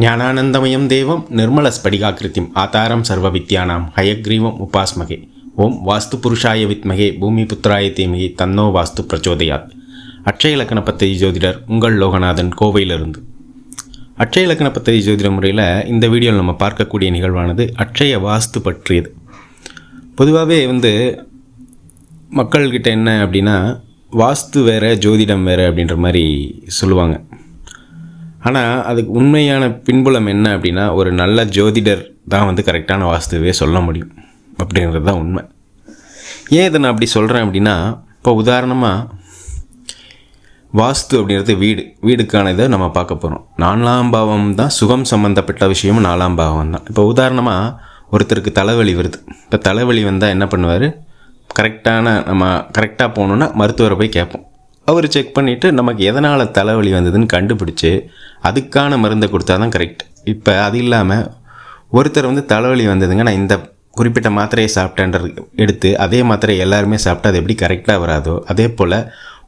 ஞானானந்தமயம் தேவம் நிர்மலஸ்படிகாக்கிருத்திம் ஆதாரம் சர்வ வித்யானாம் ஹயக்ரீவம் உபாஸ்மகே. ஓம் வாஸ்து புருஷாய வித்மகே பூமி புத்திராய தீமகே தன்னோ வாஸ்து பிரச்சோதயாத். அட்சய இலக்கண பத்ததி ஜோதிடர் உங்கள் லோகநாதன் கோவையிலிருந்து. அட்சய இலக்கண பத்ததி ஜோதிட முறையில் இந்த வீடியோவில் நம்ம பார்க்கக்கூடிய நிகழ்வானது அட்சய வாஸ்து பற்றியது. பொதுவாகவே வந்து மக்கள்கிட்ட என்ன அப்படின்னா வாஸ்து வேறு ஜோதிடம் வேறு அப்படின்ற மாதிரி சொல்லுவாங்க. ஆனால் அதுக்கு உண்மையான பின்புலம் என்ன அப்படின்னா ஒரு நல்ல ஜோதிடர் தான் வந்து கரெக்டான வாஸ்துவே சொல்ல முடியும். அப்படின்றது தான் உண்மை. ஏன் இதை நான் அப்படி சொல்கிறேன் அப்படின்னா இப்போ உதாரணமாக வாஸ்து அப்படிங்கிறது வீடு. வீடுக்கான இதை நம்ம பார்க்க போகிறோம் நாலாம் பாவம் தான் சுகம் சம்மந்தப்பட்ட விஷயமும் நாலாம் பாவம் தான். இப்போ உதாரணமாக ஒருத்தருக்கு தலைவலி வருது. இப்போ தலைவலி வந்தால் என்ன பண்ணுவார்? கரெக்டான நம்ம கரெக்டாக போகணுன்னா மருத்துவரை போய் கேட்போம். அவர் செக் பண்ணிவிட்டு நமக்கு எதனால் தலைவலி வந்ததுன்னு கண்டுபிடிச்சி அதுக்கான மருந்தை கொடுத்தா தான் கரெக்ட் இப்போ அது இல்லாமல் ஒருத்தர் வந்து தலைவலி வந்ததுங்க நான் இந்த குறிப்பிட்ட மாத்திரையை சாப்பிட்டேன்றது எடுத்து அதே மாத்திரை எல்லாருமே சாப்பிட்டா அது எப்படி கரெக்டாக வராதோ அதே போல்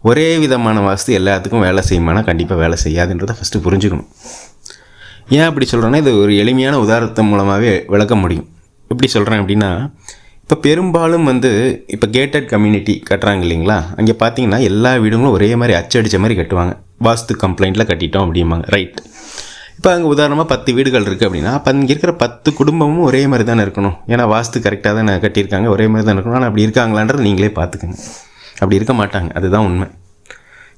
ஒரே விதமான வாஸ்து எல்லாத்துக்கும் வேலை செய்யுமானா கண்டிப்பாக வேலை செய்யாதுன்றதை ஃபஸ்ட்டு புரிஞ்சுக்கணும். ஏன் அப்படி சொல்கிறேன்னா இது ஒரு எளிமையான உதாரணத்தின் மூலமாகவே விளக்க முடியும். எப்படி சொல்கிறேன் அப்படின்னா இப்போ பெரும்பாலும் வந்து இப்போ கேட்டட் கம்யூனிட்டி கட்டுறாங்க இல்லைங்களா? அங்கே பார்த்தீங்கன்னா எல்லா வீடுங்களும் ஒரே மாதிரி அச்சடித்த மாதிரி கட்டுவாங்க. வாஸ்து கம்ப்ளைண்ட்டில் கட்டிட்டோம் அப்படிம்பாங்க. ரைட் இப்போ அங்கே உதாரணமாக பத்து வீடுகள் இருக்குது அப்படின்னா அப்போ அங்கே இருக்கிற பத்து குடும்பமும் ஒரே மாதிரி தானே இருக்கணும். ஏன்னா வாஸ்து கரெக்டாக தானே கட்டியிருக்காங்க ஒரே மாதிரி தான் இருக்கணும். ஆனால் அப்படி இருக்காங்களான்றது நீங்களே பார்த்துக்கங்க அப்படி இருக்க மாட்டாங்க. அதுதான் உண்மை.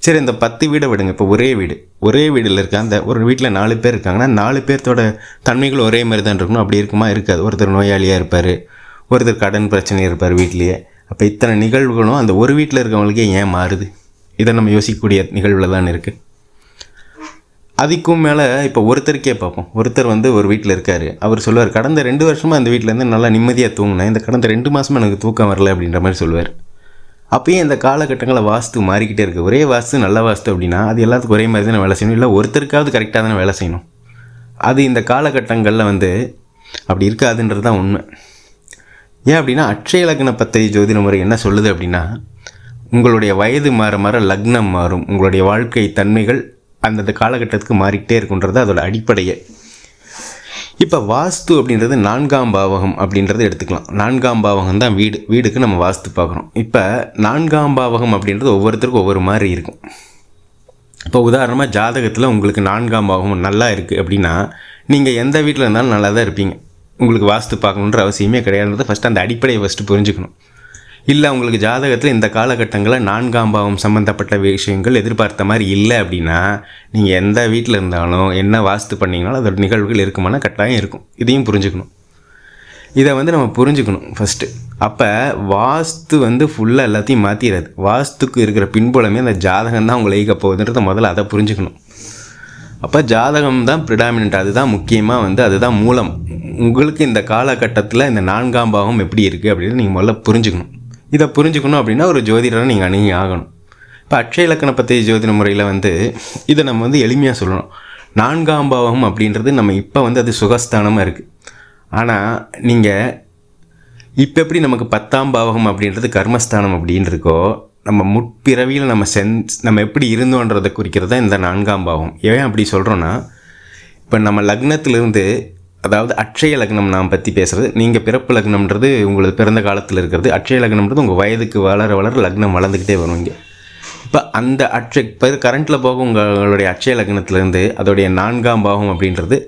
சரி இந்த பத்து வீடை விடுங்க. இப்போ ஒரே வீடு. ஒரே வீடில் இருக்க அந்த ஒரு வீட்டில் நாலு பேர் இருக்காங்கன்னா நாலு பேர்த்தோட தன்மைகள் ஒரே மாதிரி தான் இருக்கணும். அப்படி இருக்குமா? இருக்காது. ஒருத்தர் நோயாளியாக இருப்பார். ஒருத்தர் கடன் பிரச்சனை இருப்பார் வீட்லேயே. அப்போ இத்தனை நிகழ்வுகளும் அந்த ஒரு வீட்டில் இருக்கவங்களுக்கே ஏன் மாறுது? இதை நம்ம யோசிக்கக்கூடிய நிகழ்வில் தான் இருக்குது அதுக்கும் மேலே இப்போ ஒருத்தருக்கே பார்ப்போம். ஒருத்தர் வந்து ஒரு வீட்டில் இருக்கார். அவர் சொல்லுவார் கடந்த ரெண்டு வருஷமாக அந்த வீட்டிலேருந்து நல்லா நிம்மதியாக தூங்கினேன். இந்த கடந்த ரெண்டு மாதமாக எனக்கு தூக்கம் வரல அப்படின்ற மாதிரி சொல்லுவார். அப்பயும் இந்த காலகட்டங்களில் வாஸ்து மாறிக்கிட்டே இருக்குது ஒரே வாஸ்து நல்ல வாஸ்து அப்படின்னா அது எல்லாத்துக்கும் ஒரே மாதிரி தானே வேலை செய்யணும்? இல்லை ஒருத்தருக்காவது கரெக்டாக தானே வேலை செய்யணும்? அது இந்த காலகட்டங்களில் வந்து அப்படி இருக்காதுன்றது தான் உண்மை. ஏன் அப்படின்னா அட்சய லக்ன பத்ததி ஜோதிட முறை என்ன சொல்லுது அப்படின்னா உங்களுடைய வயது மாற மாற லக்னம் மாறும். உங்களுடைய வாழ்க்கை தன்மைகள் அந்தந்த காலகட்டத்துக்கு மாறிக்கிட்டே இருக்குன்றது அதோட அடிப்படையே. இப்போ வாஸ்து அப்படின்றது நான்காம் பாவகம் அப்படின்றத எடுத்துக்கலாம். நான்காம் பாவகம் தான் வீடு. வீடுக்கு நம்ம வாஸ்து பார்க்குறோம். இப்போ நான்காம் பாவகம் அப்படின்றது ஒவ்வொருத்தருக்கும் ஒவ்வொரு மாதிரி இருக்கும். இப்போ உதாரணமாக ஜாதகத்தில் உங்களுக்கு நான்காம் பாவகம் நல்லா இருக்குது அப்படின்னா நீங்கள் எந்த வீட்டில் இருந்தாலும் நல்லா தான் இருப்பீங்க. உங்களுக்கு வாஸ்து பார்க்கணுன்ற அவசியமே கிடையாதுன்றது ஃபஸ்ட்டு அந்த அடிப்படையை ஃபஸ்ட்டு புரிஞ்சுக்கணும். இல்லை உங்களுக்கு ஜாதகத்தில் இந்த காலகட்டங்களில் நான்காம் பாவம் சம்மந்தப்பட்ட விஷயங்கள் எதிர்பார்த்த மாதிரி இல்லை அப்படின்னா நீங்கள் எந்த வீட்டில் இருந்தாலும் என்ன வாஸ்து பண்ணிங்கனாலும் அதோட நிகழ்வுகள் இருக்குமானா கட்டாயம் இருக்கும். இதையும் புரிஞ்சுக்கணும். இதை வந்து நம்ம புரிஞ்சுக்கணும் ஃபஸ்ட்டு அப்போ வாஸ்து வந்து ஃபுல்லாக எல்லாத்தையும் மாற்றிடாது வாஸ்துக்கு இருக்கிற பின்புலமே அந்த ஜாதகம் தான் உங்களை ஈக்க போகுதுன்றத முதல்ல அதை புரிஞ்சுக்கணும். அப்போ ஜாதகம் தான் ப்ரிடாமினண்ட் அதுதான் முக்கியமாக வந்து அதுதான் மூலம். உங்களுக்கு இந்த காலகட்டத்தில் இந்த நான்காம் பாவம் எப்படி இருக்குது அப்படின்னு நீங்கள் முதல்ல புரிஞ்சுக்கணும். இதை புரிஞ்சுக்கணும் அப்படின்னா ஒரு ஜோதிடரை நீங்கள் அணுகி ஆகணும். இப்போ அக்ஷய இலக்கண பற்றிய ஜோதிட முறையில் வந்து இதை நம்ம வந்து எளிமையாக சொல்லணும். நான்காம் பாவம் அப்படின்றது நம்ம இப்போ வந்து அது சுகஸ்தானமாக இருக்குது ஆனால் நீங்கள் இப்போ எப்படி நமக்கு பத்தாம் பாவகம் அப்படின்றது கர்மஸ்தானம் அப்படின்னு இருக்கோ நம்ம முற்பிறவியில் நம்ம சென்ஸ் நம்ம எப்படி இருந்தோன்றதை குறிக்கிறது தான் இந்த நான்காம் பாவம். ஏன் அப்படி சொல்கிறோன்னா இப்போ நம்ம லக்னத்திலிருந்து அதாவது அட்சய லக்னம் நாம் பற்றி பேசுகிறது நீங்கள் பிறப்பு லக்னம்ன்றது உங்களது பிறந்த காலத்தில் இருக்கிறது அட்சய லக்னம்ன்றது உங்கள் வயதுக்கு வளர வளர லக்னம் வளர்ந்துக்கிட்டே வரும் இங்கே. இப்போ அந்த அட்சய இப்போ கரண்ட்டில் போக உங்களுடைய அட்சய லக்னத்திலேருந்து அதோடைய நான்காம் பாகம் அப்படின்றது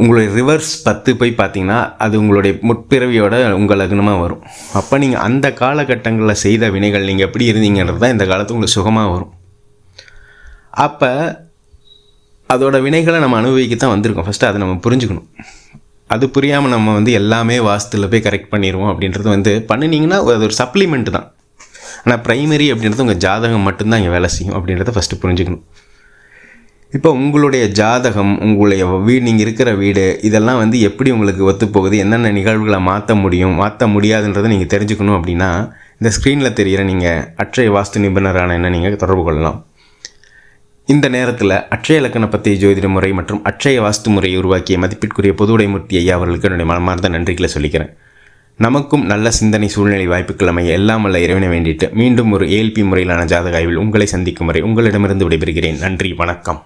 உங்களுடைய ரிவர்ஸ் பத்து போய் பார்த்தீங்கன்னா அது உங்களுடைய முற்பிறவியோட உங்கள் லக்னமாக வரும். அப்போ நீங்கள் அந்த காலகட்டங்களில் செய்த வினைகள் நீங்கள் எப்படி இருந்தீங்கன்றது தான் இந்த காலத்து உங்களுக்கு சுகமாக வரும். அப்போ அதோட வினைகளை நம்ம அனுபவிக்க தான் வந்திருக்கோம். ஃபஸ்ட்டு அதை நம்ம புரிஞ்சுக்கணும். அது புரியாமல் நம்ம வந்து எல்லாமே வாஸ்துல போய் கரெக்ட் பண்ணிடுவோம் அப்படின்றது வந்து பண்ணினீங்கன்னா அது ஒரு சப்ளிமெண்ட் தான். ஆனால் ப்ரைமரி அப்படின்றது உங்கள் ஜாதகம் மட்டும்தான் இங்கே வேலை செய்யும் அப்படின்றத ஃபஸ்ட்டு புரிஞ்சுக்கணும். இப்போ உங்களுடைய ஜாதகம் உங்களுடைய வீடு நீங்கள் இருக்கிற வீடு இதெல்லாம் வந்து எப்படி உங்களுக்கு ஒத்துப்போகுது? என்னென்ன நிகழ்வுகளை மாற்ற முடியும் மாற்ற முடியாதுன்றதை நீங்கள் தெரிஞ்சுக்கணும் அப்படின்னா இந்த ஸ்க்ரீனில் தெரிகிற நீங்கள் அற்றைய வாஸ்து நிபுணரான என்ன நீங்கள் தொடர்பு கொள்ளலாம். இந்த நேரத்தில் அட்சய இலக்கண பற்றிய ஜோதிட முறை மற்றும் அட்சய வாஸ்து முறையை உருவாக்கிய மதிப்பிற்குரிய பொதுவுடைமூர்த்தி ஐயா அவர்களுக்கு என்னுடைய மனமார்ந்த நன்றிகளை சொல்லிக்கிறேன். நமக்கும் நல்ல சிந்தனை சூழ்நிலை வாய்ப்புகள் அமைய எல்லாம் வல்ல இறைவனை வேண்டிட்டு மீண்டும் ஒரு ஏல்பி முறையிலான ஜாதக ஆய்வில் உங்களை சந்திக்கும் முறை உங்களிடமிருந்து விடைபெறுகிறேன். நன்றி வணக்கம்.